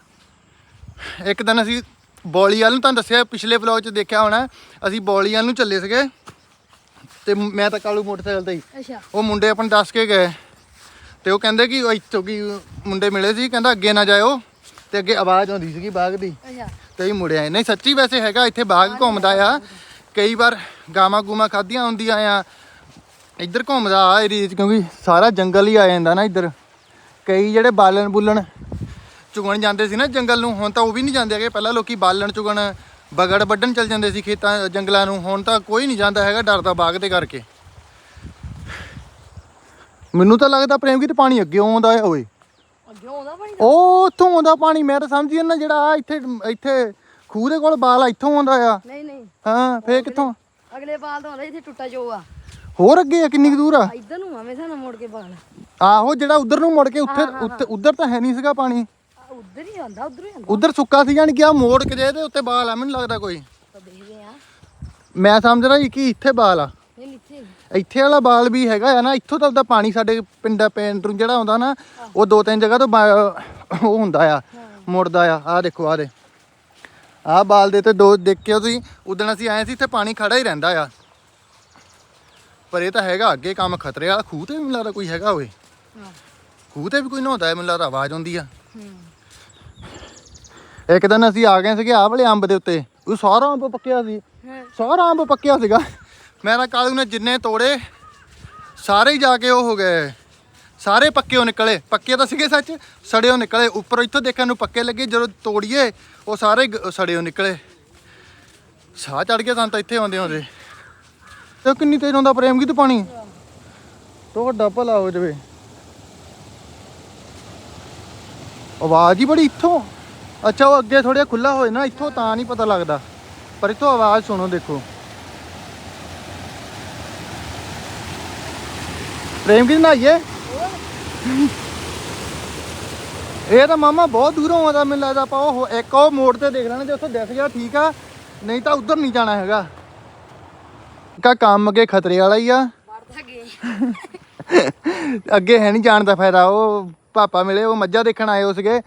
Speaker 1: ਇੱਕ ਦਿਨ ਅਸੀਂ ਬੋਲੀ ਵਾਲ ਨੂੰ ਤੁਹਾਨੂੰ ਦੱਸਿਆ ਪਿਛਲੇ ਵਲੌਗ 'ਚ ਦੇਖਿਆ ਹੋਣਾ ਅਸੀਂ ਬੋਲੀ ਵਾਲ ਨੂੰ ਚੱਲੇ ਸੀਗੇ। ਤੇ ਮੈਂ ਤਾਂ ਕਾਲੂ ਮੋਟਰਸਾਈਕਲ ਤੇ ਹੀ।
Speaker 2: ਅੱਛਾ।
Speaker 1: ਉਹ ਮੁੰਡੇ ਆਪਣੇ ਦੱਸ ਕੇ ਗਏ। ਤੇ ਉਹ ਕਹਿੰਦੇ ਕਿ ਇੱਥੋਂ ਕੀ ਮੁੰਡੇ ਮਿਲੇ ਸੀ ਕਹਿੰਦਾ ਅੱਗੇ ਨਾ ਜਾਇਓ ਤੇ ਅੱਗੇ ਆਵਾਜ਼ ਆਉਂਦੀ ਸੀਗੀ ਬਾਗ ਦੀ।
Speaker 2: ਅੱਛਾ।
Speaker 1: ਤੇ ਹੀ ਮੁੜਿਆ ਨਹੀਂ ਸੱਚੀ ਵੈਸੇ ਹੈਗਾ ਇੱਥੇ ਬਾਗ ਘੁੰਮਦਾ ਆ। ਕਈ ਵਾਰ ਗਾਵਾਂ ਗੂਮਾਂ ਖਾਧੀਆਂ ਹੁੰਦੀਆਂ ਆ। ਇੱਧਰ ਘੁੰਮਦਾ ਆ ਏਰੀਏ 'ਚ ਕਿਉਂਕਿ ਸਾਰਾ ਜੰਗਲ ਹੀ ਆ ਜਾਂਦਾ ਨਾ ਇੱਧਰ। ਕਈ ਜਿਹੜੇ ਬਾਲਣ ਬੁੱਲਣ ਚੁਗਣ ਜਾਂਦੇ ਸੀ ਨਾ ਜੰਗਲ ਨੂੰ ਹੁਣ ਤਾਂ ਉਹ ਵੀ ਨਹੀਂ ਜਾਂਦੇ ਹੈਗੇ। ਪਹਿਲਾਂ ਲੋਕੀ ਬਾਲਣ ਚੁਗਣ ਬਗੜ ਵੱਢਣ ਚਲ ਜਾਂਦੇ ਸੀ ਖੇਤਾਂ ਜੰਗਲਾਂ ਨੂੰ। ਹੁਣ ਤਾਂ ਕੋਈ ਨਹੀਂ ਜਾਂਦਾ ਹੈਗਾ ਡਰਦਾ ਬਾਗ ਦੇ ਕਰਕੇ। ਮੈਨੂੰ ਤਾਂ ਲੱਗਦਾ ਪ੍ਰੇਮ ਕੀ ਤੇ ਪਾਣੀ ਅੱਗੇ ਆਉਂਦਾ ਓਏ।
Speaker 2: ਅੱਗੇ ਆਉਂਦਾ ਪਾਣੀ
Speaker 1: ਉਹ ਉੱਥੋਂ ਆਉਂਦਾ ਪਾਣੀ ਮੈਂ ਤਾਂ ਸਮਝੀ ਨਾ ਜਿਹੜਾ ਆਹ ਇੱਥੇ ਇੱਥੇ ਖੂਹ ਦੇ ਕੋਲ ਬਾਲ ਆ ਇੱਥੋਂ ਆਉਂਦਾ ਆ।
Speaker 2: ਨਹੀਂ ਨਹੀਂ।
Speaker 1: ਹਾਂ ਫੇਰ ਕਿੱਥੋਂ?
Speaker 2: ਅਗਲੇ ਬਾਲ ਤੋਂ ਆਉਂਦਾ ਇੱਥੇ ਟੁੱਟਾ ਜੋ ਆ।
Speaker 1: ਹੋਰ ਅੱਗੇ ਆ ਕਿੰਨੀ ਕੁ ਦੂਰ ਆ?
Speaker 2: ਇੱਧਰ ਨੂੰ ਆਵੇਂ ਸਾਨੂੰ ਮੋੜ ਕੇ ਬਾਲ।
Speaker 1: ਆਹੋ ਜਿਹੜਾ ਉਧਰ ਨੂੰ ਮੁੜ ਕੇ ਉੱਥੇ ਉੱਥੇ ਉਧਰ ਤਾਂ ਹੈ ਨਹੀਂ ਸੀਗਾ ਪਾਣੀ।
Speaker 2: ਆ ਉੱਧਰ ਹੀ ਆਉਂਦਾ ਉੱਧਰ ਹੀ ਆਉਂਦਾ।
Speaker 1: ਉਧਰ ਸੁੱਕਾ ਸੀ ਜਾਣੀ ਕਿ ਆ ਮੋੜ ਕੇ ਜੇ ਤੇ ਉੱਤੇ ਬਾਲ ਆ ਮੈਨੂੰ ਲੱਗਦਾ ਕੋਈ।
Speaker 2: ਤਾਂ ਦੇਖਦੇ ਆ
Speaker 1: ਮੈਂ ਸਮਝ ਰਿਹਾ ਕਿ ਇੱਥੇ ਬਾਲ ਆ।
Speaker 2: ਇੱਥੇ
Speaker 1: ਵਾਲਾ ਬਾਲ ਵੀ ਹੈਗਾ ਆ ਨਾ ਇੱਥੋਂ ਤਾਂ ਉਹਦਾ ਪਾਣੀ ਸਾਡੇ ਪਿੰਡਾ ਪਿੰਡ ਨੂੰ ਜਿਹੜਾ ਆਉਂਦਾ ਨਾ ਉਹ ਦੋ ਤਿੰਨ ਜਗ੍ਹਾ ਤੋਂ ਉਹ ਹੁੰਦਾ ਆ ਮੁੜਦਾ ਆ। ਆਹ ਦੇਖੋ ਆਹ ਦੇ ਆਹ ਬਾਲ ਦੇ ਤੇ ਦੋ ਦੇਖਿਓ ਤੁਸੀਂ ਉਦਣ ਅਸੀਂ ਆਏ ਸੀ ਇੱਥੇ ਪਾਣੀ ਖੜਾ ਹੀ ਰਹਿੰਦਾ ਆ। ਪਰ ਇਹ ਤਾਂ ਹੈਗਾ ਅੱਗੇ ਕੰਮ ਖਤਰੇ ਵਾਲਾ ਖੂਹ ਤੇ ਵੀ ਲੱਗਦਾ ਕੋਈ ਹੈਗਾ ਹੋਵੇ। ਖੂਹ ਤੇ ਵੀ ਕੋਈ ਨਹਾਉਂਦਾ ਹੈ ਮੈਨੂੰ ਲੱਗਦਾ ਆਵਾਜ਼ ਆਉਂਦੀ ਆ। ਇੱਕ ਦਿਨ ਅਸੀਂ ਆ ਗਏ ਸੀਗੇ ਆਹ ਵਾਲੇ ਅੰਬ ਦੇ ਉੱਤੇ। ਉਹ ਸਾਰਾ ਅੰਬ ਪੱਕਿਆ ਸੀ। ਸਾਰਾ ਅੰਬ ਪੱਕਿਆ ਸੀਗਾ। ਮੈਂ ਤਾਂ ਕਾਲੂ ਨੇ ਜਿੰਨੇ ਤੋੜੇ, ਸਾਰੇ ਹੀ ਜਾ ਕੇ ਉਹ ਹੋ ਗਏ। ਸਾਰੇ ਪੱਕੇ ਹੋ ਨਿਕਲੇ। ਪੱਕੇ ਤਾਂ ਸੀਗੇ ਸੱਚ, ਸੜੇ ਉਹ ਨਿਕਲੇ। ਉੱਪਰ ਇੱਥੋਂ ਦੇਖਣ ਨੂੰ ਪੱਕੇ ਲੱਗੇ, ਜਦੋਂ ਤੋੜੀਏ, ਉਹ ਸਾਰੇ ਗ- ਸੜੇ ਉਹ ਨਿਕਲੇ। ਸਾਹ ਚੜ ਗਿਆ ਸਾਨੂੰ ਤਾਂ ਇੱਥੇ ਆਉਂਦੇ ਆਉਂਦੇ। ਤੇ ਕਿੰਨੀ ਤੇਜ਼ ਆਉਂਦਾ ਪ੍ਰੇਮ, ਕੀ ਤੇ ਪਾਣੀ? ਤੁਹਾਡਾ ਭਲਾ ਹੋ ਜਾਵੇ। ਆਵਾਜ਼ ਹੀ ਬੜੀ ਇੱਥੋਂ। ਅੱਛਾ, ਉਹ ਅੱਗੇ ਥੋੜ੍ਹਾ ਖੁੱਲਾ ਹੋਏ ਨਾ, ਇੱਥੋਂ ਤਾਂ ਨਹੀਂ ਪਤਾ ਲੱਗਦਾ। ਪਰ ਇੱਥੋਂ ਆਵਾਜ਼ ਸੁਣੋ, ਦੇਖੋ। ਪ੍ਰੇਮ ਕੀ ਨਹਾਈਏ ਇਹ ਤਾਂ ਮਾਮਾ ਬਹੁਤ ਦੂਰੋਂ ਆਉਂਦਾ ਮੈਨੂੰ ਲੱਗਦਾ ਆਪਾਂ ਉਹ ਇੱਕ ਉਹ ਮੋੜ ਤੇ ਦੇਖ ਲੈਣਾ ਜੇ ਉੱਥੋਂ ਦਿਖ ਗਿਆ ਠੀਕ ਆ ਨਹੀਂ ਤਾਂ ਉਧਰ ਨਹੀਂ ਜਾਣਾ ਹੈਗਾ ਕਾ ਕੰਮ ਅੱਗੇ ਖਤਰੇ ਵਾਲਾ ਹੀ ਆ
Speaker 2: ਵੜਦਾ ਗਏ
Speaker 1: ਅੱਗੇ ਹੈ ਨਹੀਂ ਜਾਣ ਦਾ ਫਾਇਦਾ ਉਹ ਪਾਪਾ ਮਿਲੇ ਉਹ ਮੱਝਾਂ ਦੇਖਣ ਆਏ ਹੋ ਸੀਗੇ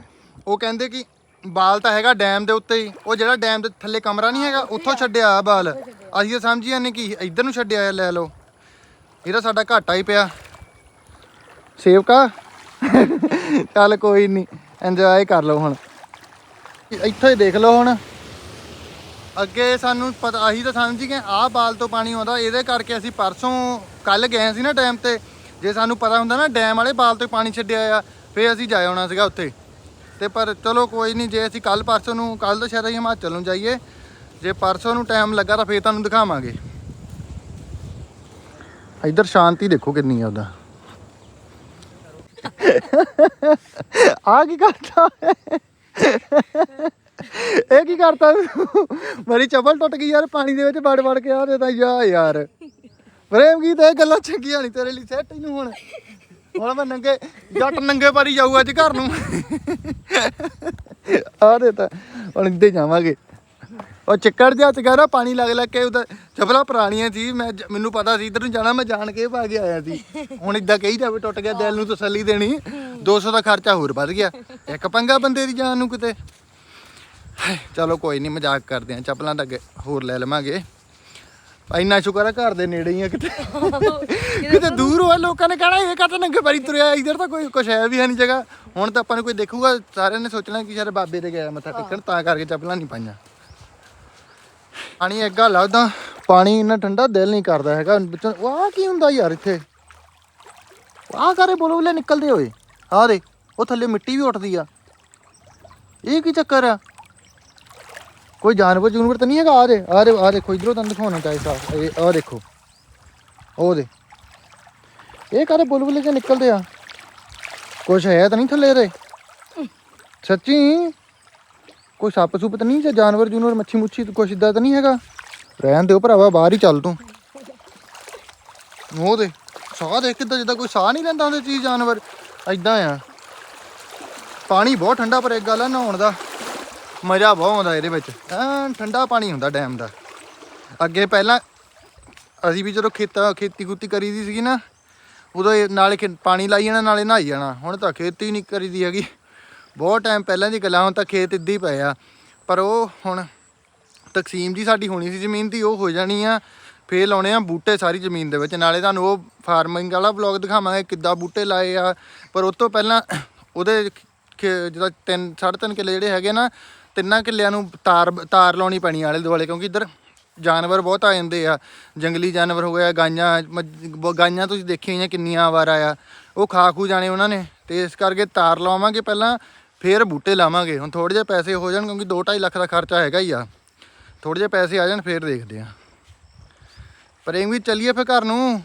Speaker 1: ਉਹ ਕਹਿੰਦੇ ਕਿ ਬਾਲ ਤਾਂ ਹੈਗਾ ਡੈਮ ਦੇ ਉੱਤੇ ਹੀ ਉਹ ਜਿਹੜਾ ਡੈਮ ਦੇ ਥੱਲੇ ਕਮਰਾ ਨਹੀਂ ਹੈਗਾ ਉੱਥੋਂ ਛੱਡਿਆ ਆ ਬਾਲ ਅਸੀਂ ਤਾਂ ਸਮਝੀ ਜਾਂਦੇ ਕਿ ਇੱਧਰ ਨੂੰ ਛੱਡਿਆ ਆ ਲੈ ਲਓ ਇਹਦਾ ਸਾਡਾ ਘਾਟਾ ਹੀ ਪਿਆ ਸੇਵਕਾ? ਚੱਲ ਕੋਈ ਨਹੀਂ ਇੰਜੋਏ ਕਰ ਲਓ ਹੁਣ। ਇੱਥੇ ਦੇਖ ਲਓ ਹੁਣ। ਅੱਗੇ ਸਾਨੂੰ ਪਤਾ, ਆਹੀ ਤਾਂ ਸਮਝ ਗਏ, ਆਹ ਬਾਲ ਤੋਂ ਪਾਣੀ ਆਉਂਦਾ, ਇਹਦੇ ਕਰਕੇ ਅਸੀਂ ਪਰਸੋਂ ਕੱਲ ਗਏ ਸੀ ਨਾ ਡੈਮ ਤੇ। ਜੇ ਸਾਨੂੰ ਪਤਾ ਹੁੰਦਾ ਨਾ, ਡੈਮ ਵਾਲੇ ਬਾਲ ਤੋਂ ਪਾਣੀ ਛੱਡਿਆ ਆ, ਫੇਰ ਅਸੀਂ ਜਾ ਆਉਣਾ ਸੀਗਾ ਉੱਥੇ। ਤੇ ਪਰ ਚਲੋ ਕੋਈ ਨਹੀਂ ਜੇ ਅਸੀਂ ਕੱਲ ਪਰਸੋਂ ਨੂੰ ਕੱਲ ਤਾਂ ਸ਼ਾਇਦ ਅਸੀਂ ਹਿਮਾਚਲ ਨੂੰ ਜਾਈਏ, ਜੇ ਪਰਸੋਂ ਨੂੰ ਟਾਈਮ ਲੱਗਾ ਤਾਂ ਫੇਰ ਤੁਹਾਨੂੰ ਦਿਖਾਵਾਂਗੇ। ਇੱਧਰ ਸ਼ਾਂਤੀ ਦੇਖੋ ਕਿੰਨੀ ਆ ਉਹਦਾ। ਆ ਕੀ ਕਰਤਾ ਇਹ ਕੀ ਕਰਤਾ ਤੂੰ? ਮੇਰੀ ਚੱਪਲ ਟੁੱਟ ਗਈ ਯਾਰ, ਪਾਣੀ ਦੇ ਵਿੱਚ ਵੜ ਵੜ ਕੇ ਆ ਦੇ ਤਾਂ ਯਾ ਯਾਰ। ਪ੍ਰੇਮ ਕੀ ਇਹ ਗੱਲਾਂ ਚੰਗੀਆਂ ਨਹੀਂ ਤੇਰੇ ਲਈ, ਸੈੱਟ ਇਹਨੂੰ ਹੁਣ। ਹੁਣ ਮੈਂ ਨੰਗੇ, ਜੱਟ ਨੰਗੇ ਪਾਰੀ ਜਾਊ ਅੱਜ ਘਰ ਨੂੰ। ਆ ਦੇ ਤਾਂ, ਹੁਣ ਇੱਦੇ ਜਾਵਾਂਗੇ। ਉਹ ਚਿੱਕੜ ਜਿਹਾ ਚ ਪਾਣੀ ਲੱਗ ਲੱਗ ਕੇ ਉਹਦਾ ਚੱਪਲਾਂ ਪੁਰਾਣੀਆਂ ਸੀ, ਮੈਂ ਜ- ਮੈਨੂੰ ਪਤਾ ਸੀ, ਇੱਧਰ ਨੂੰ ਜਾਣਾ, ਮੈਂ ਜਾਣ ਕੇ ਪਾ ਕੇ ਆਇਆ ਸੀ। ਹੁਣ ਇਦਾਂ ਕਹੀ ਜਾਵੇ, ਟੁੱਟ ਗਿਆ ਦਿਲ ਨੂੰ ਤਸੱਲੀ ਦੇਣੀ 200 ਦਾ ਖਰਚਾ ਹੋਰ ਵੱਧ ਗਿਆ। ਇੱਕ ਪੰਗਾ ਬੰਦੇ ਦੀ ਜਾਨ ਨੂੰ ਕਿਤੇ। ਚਲੋ ਕੋਈ ਨਹੀਂ ਮਜ਼ਾਕ ਕਰਦੇ ਆ, ਚੱਪਲਾਂ ਤਾਂ ਅੱਗੇ ਹੋਰ ਲੈ ਲਵਾਂਗੇ। ਇੰਨਾ ਸ਼ੁਕਰ ਆ ਘਰ ਦੇ ਨੇੜੇ ਹੀ ਆ ਕਿਤੇ। ਕਿਤੇ ਦੂਰ ਹੋਇਆ ਲੋਕਾਂ ਨੇ ਕਹਿਣਾ, ਇਹ ਕਾਹਤੇ ਨੰਗੇ ਪੈਰੀ ਤੁਰਿਆ, ਇਧਰ ਤਾਂ ਕੋਈ ਕੁਛ ਹੈ ਵੀ ਹੈ ਨਹੀਂ ਜਗ੍ਹਾ। ਹੁਣ ਤਾਂ ਆਪਾਂ ਨੂੰ ਕੋਈ ਦੇਖੂਗਾ, ਸਾਰਿਆਂ ਨੇ ਸੋਚਣਾ ਕਿ ਸ਼ਾਇਦ ਬਾਬੇ ਦੇ ਗਿਆ ਮੱਥਾ ਟੇਕਣ, ਤਾਂ ਕਰਕੇ ਚੱਪਲਾਂ ਨਹੀਂ ਪਾਈਆਂ। ਪਾਣੀ ਅੱਗਾ ਲੱਗਦਾ, ਪਾਣੀ ਇੰਨਾ ਠੰਡਾ ਦਿਲ ਨਹੀਂ ਕਰਦਾ ਹੈਗਾ। ਵਿੱਚੋਂ ਵਾਹ ਕੀ ਹੁੰਦਾ ਯਾਰ ਇੱਥੇ? ਆਹ ਕਰੇ ਬੋਲੋਲੇ ਨਿਕਲਦੇ ਹੋਏ ਆਹ ਦੇ ਉਹ ਥੱਲੇ ਮਿੱਟੀ ਵੀ ਉੱਠਦੀ ਆ। ਇਹ ਕੀ ਚੱਕਰ ਆ? ਕੋਈ ਜਾਨਵਰ ਜੂਨਵਰ ਤਾਂ ਨਹੀਂ ਹੈਗਾ? ਆ ਦੇ ਆ ਦੇ ਆ ਦੇਖੋ, ਇਧਰੋਂ ਤੁਹਾਨੂੰ ਦਿਖਾਉਣਾ ਚਾਹੀਦਾ ਇਹ ਆ ਦੇਖੋ। ਉਹ ਦੇ ਇਹ ਕਾਰੇ ਬੁਲਬੁਲੇ ਜੇ ਨਿਕਲਦੇ ਆ? ਕੁਛ ਹੈ ਤਾਂ ਨਹੀਂ ਥੱਲੇ ਦੇ ਸੱਚੀ? ਕੋਈ ਸੱਪ ਸੁੱਪ ਤਾਂ ਨਹੀਂ ਜਾਂ ਜਾਨਵਰ ਜੂਨਵਰ ਮੱਛੀ ਮੁੱਛੀ ਕੁਛ ਇਦਾਂ ਤਾਂ ਨਹੀਂ ਹੈਗਾ? ਰਹਿਣ ਦਿਓ ਭਰਾਵਾ, ਬਾਹਰ ਹੀ ਚੱਲ ਤੂੰ। ਉਹ ਦੇ, ਸਾਹ ਦੇ ਕਿੱਦਾਂ ਜਿੱਦਾਂ ਕੋਈ ਸਾਹ ਨਹੀਂ ਲੈਂਦਾ ਹੁੰਦੇ ਚੀਜ਼ ਜਾਨਵਰ। ਐਦਾਂ ਆ। ਪਾਣੀ ਬਹੁਤ ਠੰਡਾ ਪਰ ਇੱਕ ਗੱਲ ਆ, ਨਹਾਉਣ ਦਾ। ਮਜ਼ਾ ਬਹੁਤ ਆਉਂਦਾ ਇਹਦੇ ਵਿੱਚ। ਐਨ ਠੰਡਾ ਪਾਣੀ ਹੁੰਦਾ ਡੈਮ ਦਾ। ਅੱਗੇ ਪਹਿਲਾਂ ਅਸੀਂ ਵੀ ਜਦੋਂ ਖੇਤਾਂ ਖੇਤੀ ਖੂਤੀ ਕਰੀਦੀ ਸੀਗੀ ਨਾ, ਉਦੋਂ ਇਹ ਨਾਲੇ ਖੇ- ਪਾਣੀ ਲਾਈ ਜਾਣਾ, ਨਾਲੇ ਨਹਾਈ ਜਾਣਾ। ਹੁਣ ਤਾਂ ਖੇਤੀ ਨਹੀਂ ਕਰੀਦੀ ਹੈਗੀ। ਬਹੁਤ ਟਾਈਮ ਪਹਿਲਾਂ ਦੀ ਗੱਲਾਂ, ਹੁਣ ਤਾਂ ਖੇਤ ਇੱਦਾਂ ਹੀ ਪਏ ਆ। ਪਰ ਉਹ ਹੁਣ ਤਕਸੀਮ ਜੀ ਸਾਡੀ ਹੋਣੀ ਸੀ ਜ਼ਮੀਨ ਦੀ, ਉਹ ਹੋ ਜਾਣੀ ਆ। ਫੇਰ ਲਾਉਣੇ ਆ ਬੂਟੇ ਸਾਰੀ ਜ਼ਮੀਨ ਦੇ ਵਿੱਚ। ਨਾਲੇ ਤੁਹਾਨੂੰ ਉਹ ਫਾਰਮਿੰਗ ਵਾਲਾ ਵਲੌਗ ਦਿਖਾਵਾਂਗੇ, ਕਿੱਦਾਂ ਬੂਟੇ ਲਾਏ ਆ। ਪਰ ਉਸ ਤੋਂ ਪਹਿਲਾਂ ਉਹਦੇ ਖੇ- ਜਿਹਦਾ 3 3.5 ਕਿੱਲੇ ਜਿਹੜੇ ਹੈਗੇ ਨਾ, ਤਿੰਨਾਂ ਕਿੱਲਿਆਂ ਨੂੰ ਤਾਰ ਤਾਰ ਲਾਉਣੀ ਪੈਣੀ ਆਲੇ ਦੁਆਲੇ ਕਿਉਂਕਿ ਇੱਧਰ ਜਾਨਵਰ ਬਹੁਤ ਆ ਜਾਂਦੇ ਆ। ਜੰਗਲੀ ਜਾਨਵਰ ਹੋ ਗਿਆ ਗਾਈਆਂ ਮੱਝ- ਗਾਈਆਂ ਤੁਸੀਂ ਦੇਖੀਆਂ ਹੋਈਆਂ ਕਿੰਨੀਆਂ ਆਵਾਰਾ ਆ ਉਹ ਖਾ ਖੂ ਜਾਣੇ ਉਹਨਾਂ ਨੇ ਤੇ ਇਸ ਕਰਕੇ ਤਾਰ ਲਵਾਵਾਂਗੇ ਪਹਿਲਾਂ, ਫੇਰ ਬੂਟੇ ਲਾਵਾਂਗੇ। ਹੁਣ ਥੋੜੇ ਜਿਹੇ ਪੈਸੇ ਹੋ ਜਾਣ ਕਿਉਂਕਿ 2.5 ਲੱਖ ਦਾ ਖਰਚਾ ਹੈਗਾ ਹੀ ਆ। ਥੋੜੇ ਜਿਹੇ ਪੈਸੇ ਆ ਜਾਣ, ਫੇਰ ਦੇਖਦੇ ਆ। ਪ੍ਰੇਮ ਵੀ ਚੱਲੀਏ ਫੇਰ ਘਰ ਨੂੰ।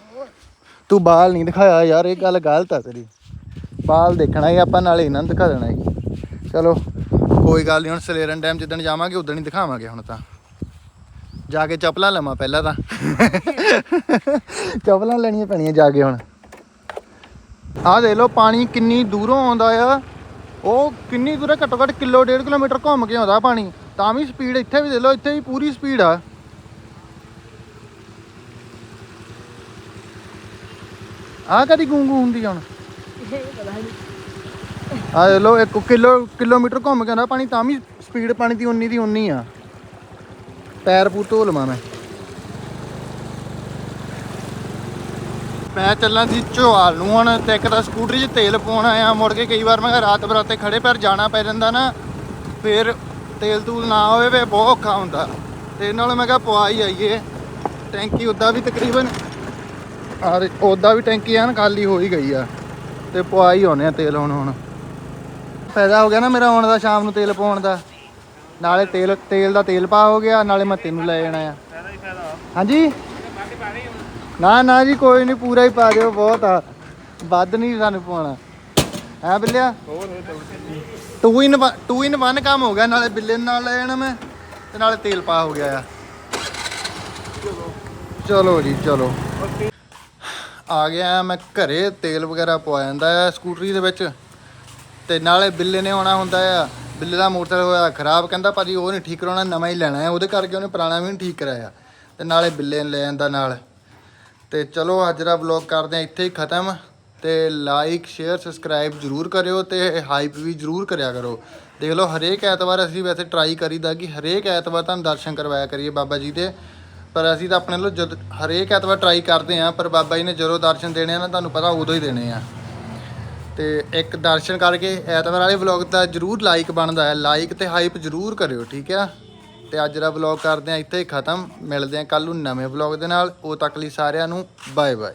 Speaker 1: ਤੂੰ ਬਾਲ ਨਹੀਂ ਦਿਖਾਇਆ ਯਾਰ, ਇਹ ਗੱਲ ਗਲਤ ਆ ਤੇਰੀ। ਬਾਲ ਦੇਖਣਾ ਹੀ ਆਪਾਂ ਨਾਲੇ ਇਹਨਾਂ ਨੂੰ ਦਿਖਾ ਦੇਣਾ ਹੀ। ਚਲੋ, ਕੋਈ ਗੱਲ ਨਹੀਂ, ਹੁਣ ਸਲੇਰਨ ਡੈਮ ਜਿੱਦਣ ਜਾਵਾਂਗੇ ਉਦੋਂ ਹੀ ਦਿਖਾਵਾਂਗੇ ਹੁਣ ਤਾਂ। ਜਾ ਕੇ ਚਪਲਾਂ ਲਵਾਂ ਪਹਿਲਾਂ ਤਾਂ। ਚਪਲਾਂ ਲੈਣੀਆਂ ਪੈਣੀਆਂ ਜਾ ਕੇ ਹੁਣ। ਆਹ ਦੇਖ ਲਓ, ਪਾਣੀ ਕਿੰਨੀ ਦੂਰੋਂ ਆਉਂਦਾ ਆ। ਉਹ ਕਿੰਨੀ ਦੂਰ ਘੱਟੋ ਘੱਟ ਕਿਲੋ ਡੇਢ ਕਿਲੋਮੀਟਰ ਘੁੰਮ ਕੇ ਆਉਂਦਾ ਪਾਣੀ। ਤਾਂ ਵੀ ਸਪੀਡ ਇੱਥੇ ਵੀ ਦੇਖ ਲਓ, ਇੱਥੇ ਵੀ ਪੂਰੀ ਸਪੀਡ ਆ। ਆ ਕਦੀ ਗੂੰਗੂ ਹੁੰਦੀ ਹੁਣ? ਆ ਦੇਖ ਲਓ, ਇੱਕ ਕਿਲੋ ਕਿਲੋਮੀਟਰ ਘੁੰਮ ਕੇ ਆਉਂਦਾ ਪਾਣੀ, ਤਾਂ ਵੀ ਸਪੀਡ ਪਾਣੀ ਦੀ ਉਨੀ ਦੀ ਉਨੀ ਆ। ਪੈਰ ਪੂਰ ਧੋ ਲਵਾਂ ਮੈਂ। ਮੈਂ ਚੱਲਾਂ ਸੀ ਚੋਹਾਲ ਨੂੰ ਹੁਣ ਤੇ ਇੱਕ ਤਾਂ ਸਕੂਟਰੀ 'ਚ ਤੇਲ ਪਾਉਣ ਆਇਆ। ਮੁੜ ਕੇ ਕਈ ਵਾਰ ਮੈਂ ਕਿਹਾ ਰਾਤ ਬਰਾਤੇ ਖੜੇ ਪੈਰ ਜਾਣਾ ਪੈ ਜਾਂਦਾ ਨਾ, ਫਿਰ ਤੇਲ ਤੂਲ ਨਾ ਹੋਵੇ ਵੇ ਬਹੁਤ ਔਖਾ ਹੁੰਦਾ। ਤੇ ਨਾਲ ਮੈਂ ਕਿਹਾ ਪਵਾ ਹੀ ਆਈਏ। ਟੈਂਕੀ ਉਦਾਂ ਵੀ ਤਕਰੀਬਨ ਔਰ ਉਦਾਂ ਵੀ ਟੈਂਕੀ ਐਨ ਖਾਲੀ ਹੋ ਹੀ ਗਈ ਆ। ਤੇ ਪਵਾ ਹੀ ਆਉਨੇ ਆ ਤੇਲ ਹੁਣ ਹੁਣ। ਫਾਇਦਾ ਹੋ ਗਿਆ ਨਾ ਮੇਰਾ ਆਉਣ ਦਾ, ਸ਼ਾਮ ਨੂੰ ਤੇਲ ਪਾਉਣ ਦਾ। ਨਾਲੇ ਤੇਲ ਤੇਲ ਦਾ ਤੇਲ ਪਾ ਹੋ ਗਿਆ, ਨਾਲੇ ਮੈਂ ਤੈਨੂੰ ਲੈ ਜਾਣਾ ਆ। ਹਾਂਜੀ? ਨਾ ਨਾ ਜੀ, ਕੋਈ ਨਹੀਂ ਪੂਰਾ ਹੀ ਪਾ ਦਿਓ, ਬਹੁਤ ਆ। ਵੱਧ ਨਹੀਂ ਸਾਨੂੰ ਪਾਉਣਾ। ਹੈ ਬਿੱਲਿਆ? Two in two in one ਕੰਮ ਹੋ ਗਿਆ, ਨਾਲੇ ਬਿੱਲੇ ਨਾਲ ਲੈ ਜਾਣਾ ਮੈਂ, ਤੇ ਨਾਲੇ ਤੇਲ ਪਾ ਹੋ ਗਿਆ ਆ। ਚਲੋ ਜੀ, ਚਲੋ। ਆ ਗਿਆ ਮੈਂ ਘਰੇ ਤੇਲ ਵਗੈਰਾ ਪਵਾ ਜਾਂਦਾ ਆ ਸਕੂਟਰੀ ਦੇ ਵਿੱਚ, ਤੇ ਨਾਲੇ ਬਿੱਲੇ ਨੇ ਆਉਣਾ ਹੁੰਦਾ ਆ। ਬਿੱਲੇ ਦਾ ਮੋਟਰ ਹੋਇਆ ਖਰਾਬ, ਕਹਿੰਦਾ ਭਾਜੀ ਉਹ ਨਹੀਂ ਠੀਕ ਕਰਾਉਣਾ, ਨਵਾਂ ਹੀ ਲੈਣਾ ਹੈ। ਉਹਦੇ ਕਰਕੇ ਉਹਨੇ ਪੁਰਾਣਾ ਵੀ ਨਹੀਂ ਠੀਕ ਕਰਾਇਆ। ਤੇ ਨਾਲੇ ਬਿੱਲੇ ਨੇ ਲੈ ਜਾਂਦਾ ਨਾਲ। ਤੇ ਚਲੋ ਅੱਜ ਦਾ ਵਲੌਗ ਕਰਦੇ ਆ ਇੱਥੇ ਹੀ ਖਤਮ। ਤੇ ਲਾਈਕ ਸ਼ੇਅਰ ਸਬਸਕ੍ਰਾਈਬ ਜਰੂਰ ਕਰਿਓ ਤੇ ਹਾਈਪ ਵੀ ਜਰੂਰ ਕਰਿਆ ਕਰੋ। ਦੇਖ ਲਓ, ਹਰੇਕ ਐਤਵਾਰ ਅਸੀਂ ਵੈਸੇ ਟਰਾਈ ਕਰੀਦਾ ਕਿ ਹਰੇਕ ਐਤਵਾਰ ਤੁਹਾਨੂੰ ਦਰਸ਼ਨ ਕਰਵਾਇਆ ਕਰੀਏ ਬਾਬਾ ਜੀ ਦੇ। ਪਰ ਅਸੀਂ ਤਾਂ ਆਪਣੇ ਵੱਲੋਂ ਜਦ, ਹਰੇਕ ਐਤਵਾਰ ਟਰਾਈ ਕਰਦੇ ਆ ਪਰ ਬਾਬਾ ਜੀ ਨੇ ਜਦੋਂ ਦਰਸ਼ਨ ਦੇਣੇ ਆ ਨਾ, ਤੁਹਾਨੂੰ ਪਤਾ ਉਦੋਂ ਹੀ ਦੇਣੇ ਆ। ਤੇ ਇੱਕ ਦਰਸ਼ਨ ਕਰਕੇ ਐਤਵਾਰ ਵਾਲੇ ਵਲੌਗ ਦਾ ਜਰੂਰ ਲਾਈਕ ਬਣਦਾ ਹੈ। ਲਾਈਕ ਤੇ ਹਾਈਪ ਜਰੂਰ ਕਰਿਓ, ਠੀਕ ਆ? ਤੇ ਅੱਜ ਦਾ ਵਲੌਗ ਕਰਦੇ ਆ ਇੱਥੇ ਹੀ ਖਤਮ। ਮਿਲਦੇ ਆ ਕੱਲ ਨੂੰ ਨਵੇਂ ਵਲੌਗ ਦੇ ਨਾਲ। ਉਹ ਤੱਕ ਲਈ ਸਾਰਿਆਂ ਨੂੰ ਬਾਏ ਬਾਏ